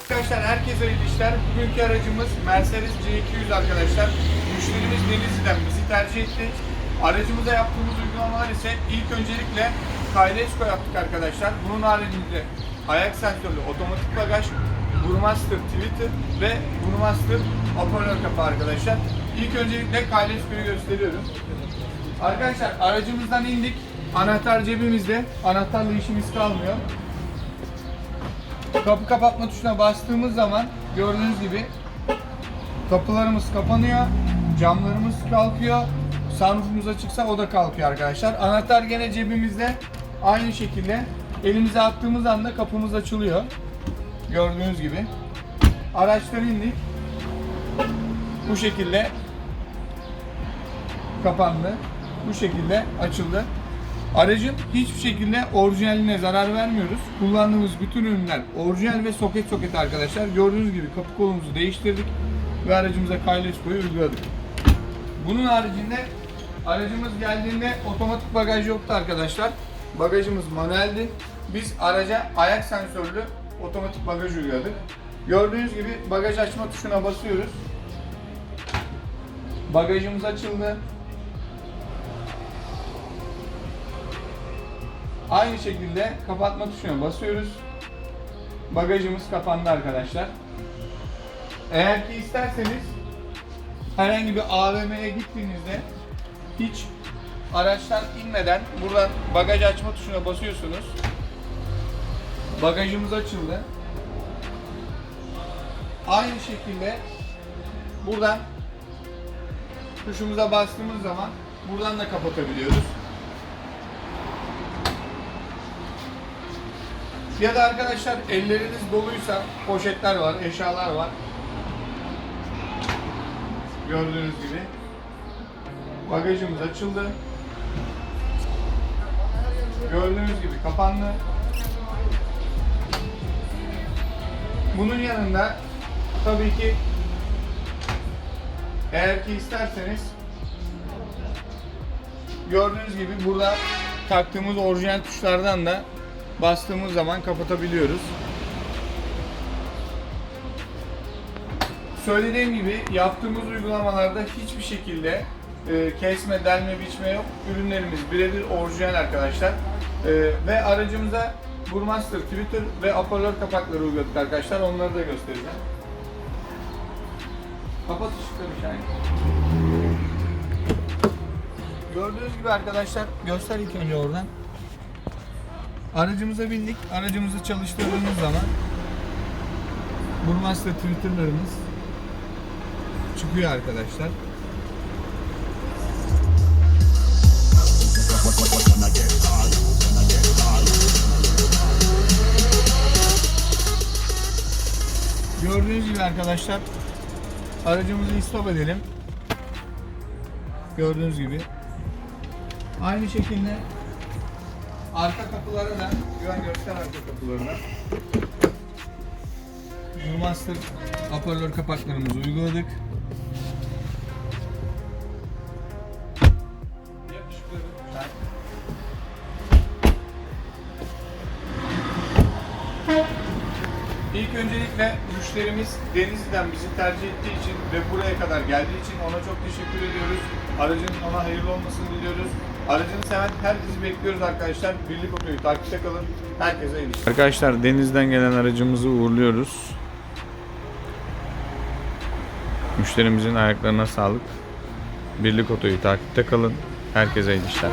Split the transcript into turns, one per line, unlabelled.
Arkadaşlar herkese iyi işler. Bugünkü aracımız Mercedes C200 arkadaşlar. Müşterimiz Denizli'den bizi tercih etti. Aracımıza yaptığımız uygulamalar ise ilk öncelikle Kaylesko yaptık arkadaşlar. Bunun haricinde ayak sensörlü otomatik bagaj, Burmaster Twitter ve Burmaster hoparlör kapağı arkadaşlar. İlk öncelikle Kaylesko'yu gösteriyorum. Arkadaşlar aracımızdan indik. Anahtar cebimizde. Anahtarla işimiz kalmıyor. Kapı kapatma tuşuna bastığımız zaman gördüğünüz gibi kapılarımız kapanıyor, camlarımız kalkıyor, sunroofumuz açıksa o da kalkıyor arkadaşlar. Anahtar gene cebimizde aynı şekilde elimize attığımız anda kapımız açılıyor. Gördüğünüz gibi. Araçtan indik. Bu şekilde kapandı. Bu şekilde açıldı. Aracın hiçbir şekilde orijinaline zarar vermiyoruz. Kullandığımız bütün ürünler orijinal ve soket soket arkadaşlar. Gördüğünüz gibi kapı kolumuzu değiştirdik ve aracımıza Kaylesko'yu uyguladık. Bunun haricinde aracımız geldiğinde otomatik bagaj yoktu arkadaşlar. Bagajımız manueldi. Biz araca ayak sensörlü otomatik bagaj uyguladık. Gördüğünüz gibi bagaj açma tuşuna basıyoruz. Bagajımız açıldı. Aynı şekilde kapatma tuşuna basıyoruz. Bagajımız kapandı arkadaşlar. Eğer ki isterseniz herhangi bir AVM'ye gittiğinizde hiç araçtan inmeden buradan bagaj açma tuşuna basıyorsunuz. Bagajımız açıldı. Aynı şekilde buradan tuşumuza bastığımız zaman buradan da kapatabiliyoruz. Ya da arkadaşlar elleriniz doluysa poşetler var, eşyalar var. Gördüğünüz gibi. Bagajımız açıldı. Gördüğünüz gibi kapandı. Bunun yanında tabii ki eğer ki isterseniz gördüğünüz gibi burada taktığımız orijinal tuşlardan da bastığımız zaman kapatabiliyoruz. Söylediğim gibi yaptığımız uygulamalarda hiçbir şekilde e, kesme, delme, biçme yok. Ürünlerimiz birebir orijinal arkadaşlar. E, ve aracımıza Burmaster, Twitter ve hoparlör kapakları uyguladık arkadaşlar. Onları da göstereceğim. Kapat ışıkları Şahin. Gördüğünüz gibi arkadaşlar göster ilk önce oradan. Aracımıza bindik. Aracımızı çalıştırdığımız zaman Burmaster Twitter'larımız çıkıyor arkadaşlar. Gördüğünüz gibi arkadaşlar aracımızı stop edelim. Gördüğünüz gibi. Aynı şekilde arka kapılara da güven göster arka kapılarına. Burmaster hoparlör kapaklarımızı uyguladık. İlk öncelikle müşterimiz Denizli'den bizi tercih ettiği için ve buraya kadar geldiği için ona çok teşekkür ediyoruz. Aracın ona hayırlı olmasını diliyoruz. Aracını seven herkesi bekliyoruz arkadaşlar. Birlik Oto'yu takipte kalın. Herkese iyi Arkadaşlar Deniz'den gelen aracımızı uğurluyoruz. Müşterimizin ayaklarına sağlık. Birlik Oto'yu takipte kalın. Herkese iyi işler.